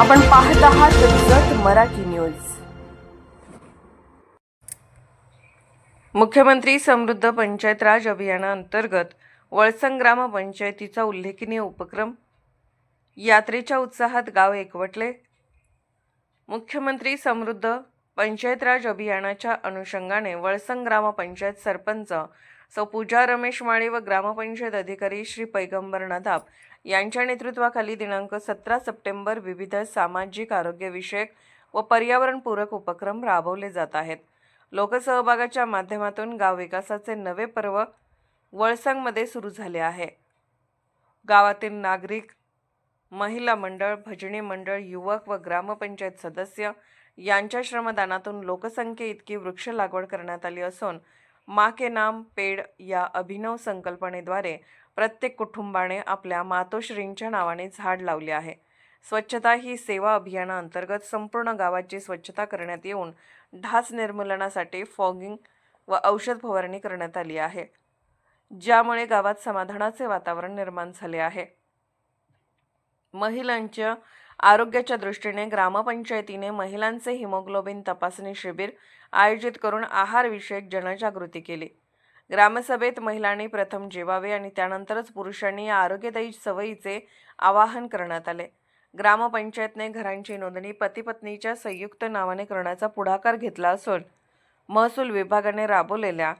आपण पाहत आहात जत मराठी न्यूज. मुख्यमंत्री समृद्ध पंचायत राज अभियानाअंतर्गत वळसंग ग्रामपंचायतीचा उल्लेखनीय उपक्रम यात्रेच्या उत्साहात गाव एकवटले. मुख्यमंत्री समृद्ध पंचायत राज अभियानाच्या अनुषंगाने वळसंग ग्रामपंचायत सरपंच सौ. पूजा रमेश माळे व ग्रामपंचायत अधिकारी श्री पैगंबर नदाब यांच्या नेतृत्वाखाली दिनांक सतरा सप्टेंबर विविध सामाजिक आरोग्यविषयक व पर्यावरणपूरक उपक्रम राबवले जात आहेत. लोकसहभागाच्या माध्यमातून गाव विकासाचे नवे पर्व वळसंगमध्ये सुरू झाले आहे. गावातील नागरिक महिला मंडळ भजनी मंडळ युवक व ग्रामपंचायत सदस्य यांच्या श्रमदानातून लोकसंख्ये इतकी वृक्ष लागवड करण्यात आली असून माके नाम पेड या अभिनव संकल्पनेद्वारे प्रत्येक कुटुंबाने आपल्या मातोश्रींच्या नावाने झाड लावले आहे. स्वच्छता ही सेवा अभियानाअंतर्गत संपूर्ण गावाची स्वच्छता करण्यात येऊन ढास निर्मूलनासाठी फॉगिंग व औषध फवारणी करण्यात आली आहे ज्यामुळे गावात समाधानाचे वातावरण निर्माण झाले आहे. महिलांच्या आरोग्याच्या दृष्टीने ग्रामपंचायतीने महिलांचे हिमोग्लोबिन तपासणी शिबिर आयोजित करून आहारविषयक जनजागृती केली. ग्रामसभेत महिलांनी प्रथम जेवावे आणि त्यानंतरच पुरुषांनी या आरोग्यदायी सवयीचे आवाहन करण्यात आले. ग्रामपंचायतने घरांची नोंदणी पतीपत्नीच्या संयुक्त नावाने करण्याचा पुढाकार घेतला असून महसूल विभागाने राबवलेल्या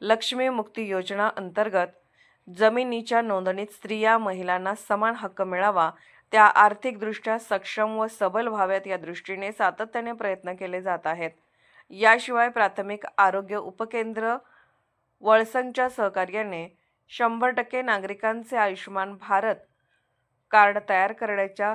लक्ष्मी मुक्ती योजना अंतर्गत जमिनीच्या नोंदणीत स्त्रिया महिलांना समान हक्क मिळावा त्या आर्थिकदृष्ट्या सक्षम व सबल व्हाव्यात या दृष्टीने सातत्याने प्रयत्न केले जात आहेत. याशिवाय प्राथमिक आरोग्य उपकेंद्र वळसंगच्या सहकार्याने शंभर टक्के नागरिकांचे आयुष्यमान भारत कार्ड तयार करण्याचा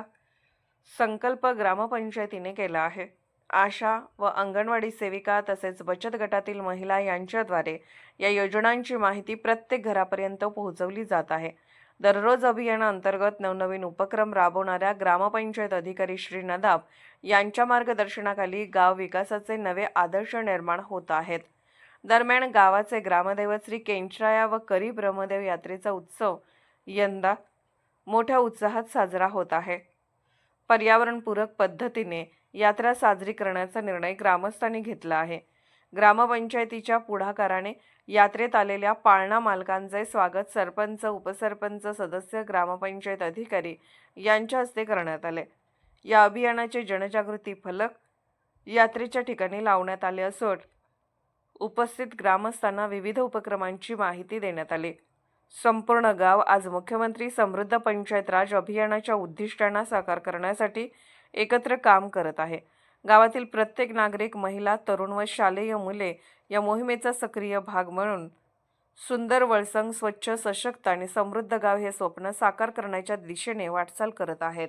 संकल्प ग्रामपंचायतीने केला आहे. आशा व अंगणवाडी सेविका तसेच बचत गटातील महिला यांच्याद्वारे या योजनांची माहिती प्रत्येक घरापर्यंत पोहोचवली जात आहे. दररोज अभियानाअंतर्गत नवनवीन उपक्रम राबवणाऱ्या ग्रामपंचायत अधिकारी श्री नदाब यांच्या मार्गदर्शनाखाली गाव विकासाचे नवे आदर्श निर्माण होत आहेत. दरम्यान गावाचे ग्रामदैवत श्री केंचराया व करी ब्रह्मदेव यात्रेचा उत्सव यंदा मोठ्या उत्साहात साजरा होत आहे. पर्यावरणपूरक पद्धतीने यात्रा साजरी करण्याचा निर्णय ग्रामस्थांनी घेतला आहे. ग्रामपंचायतीच्या पुढाकाराने यात्रेत आलेल्या पाळणा मालकांचे स्वागत सरपंच उपसरपंच सदस्य ग्रामपंचायत अधिकारी यांच्या हस्ते करण्यात आले. या अभियानाचे जनजागृती फलक यात्रेच्या ठिकाणी लावण्यात आले असून उपस्थित ग्रामस्थांना विविध उपक्रमांची माहिती देण्यात आली. संपूर्ण गाव आज मुख्यमंत्री समृद्ध पंचायत राज अभियानाच्या उद्दिष्टांना साकार करण्यासाठी एकत्र काम करत आहे. गावातील प्रत्येक नागरिक महिला तरुण व शालेय मुले या मोहिमेचा सक्रिय भाग म्हणून सुंदर वळसंग स्वच्छ सशक्त आणि समृद्ध गाव हे स्वप्न साकार करण्याच्या दिशेने वाटचाल करत आहेत.